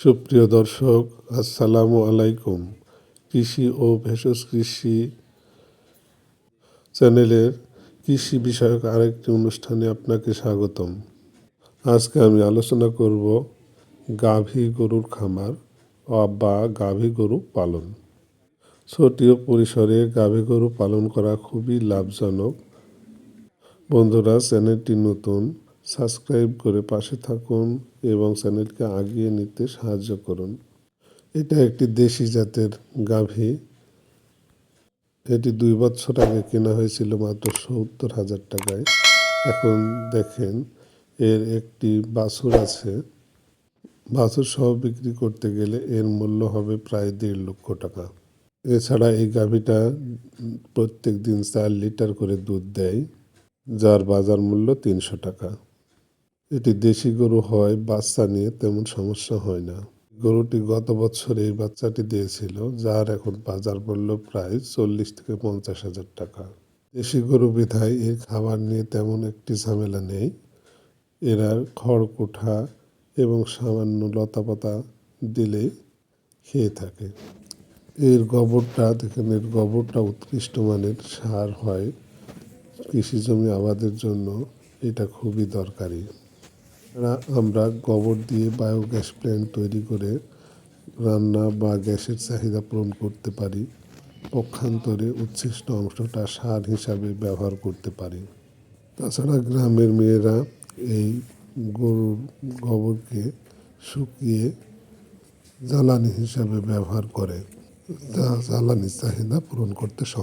সুপ্রিয় দর্শক, আসসালামু আলাইকুম। কৃষি ও ভেষজ কৃষি চ্যানেলের কৃষি বিষয়ক আরেকটি অনুষ্ঠানে আপনাকে স্বাগতম। আজকে আমি আলোচনা করব গাভী গরুর খামার বা গাভী গরু পালন। ছোটীয় পরিসরে গাভী গরু পালন করা খুবই লাভজনক। বন্ধুরা, চ্যানেলটি নতুন সাবস্ক্রাইব করে পাশে থাকুন এবং চ্যানেলকে আগিয়ে নিতে সাহায্য করুন। এটা একটি দেশি জাতের গাভী। এটি দুই বছর আগে কেনা হয়েছিল মাত্র সত্তর হাজার টাকায়। এখন দেখেন, এর একটি বাছুর আছে। বাছুর সহ বিক্রি করতে গেলে এর মূল্য হবে প্রায় দেড় লক্ষ টাকা। এছাড়া এই গাভীটা প্রত্যেক দিন চার লিটার করে দুধ দেয়, যার বাজার মূল্য তিনশো টাকা। এটি দেশি গরু হয়, বাচ্চা নিয়ে তেমন সমস্যা হয় না। গরুটি গত বছর এই বাচ্চাটি দিয়েছিল, যার এখন বাজার মূল্য প্রায় চল্লিশ থেকে পঞ্চাশ হাজার টাকা। দেশি গরু বিধায় এর খাবার নিয়ে তেমন একটি ঝামেলা নেই। এরা খড় কুঠা এবং সামান্য লতাপাতা দিলেই খেয়ে থাকে। এর গোবরটা, দেখেন, এর গোবরটা উৎকৃষ্ট মানের সার হয়। কৃষি জমি আবাদের জন্য এটা খুবই দরকারি। এছাড়া আমরা গোবর দিয়ে বায়োগ্যাস প্ল্যান্ট তৈরি করে রান্না বা গ্যাসের চাহিদা পূরণ করতে পারি। পক্ষান্তরে উচ্ছিষ্ট অংশটা সার হিসাবে ব্যবহার করতে পারি। তাছাড়া গ্রামের মেয়েরা এই গরুর গোবরকে শুকিয়ে জ্বালানি হিসাবে ব্যবহার করে, যা জ্বালানির চাহিদা পূরণ করতে সক্ষম।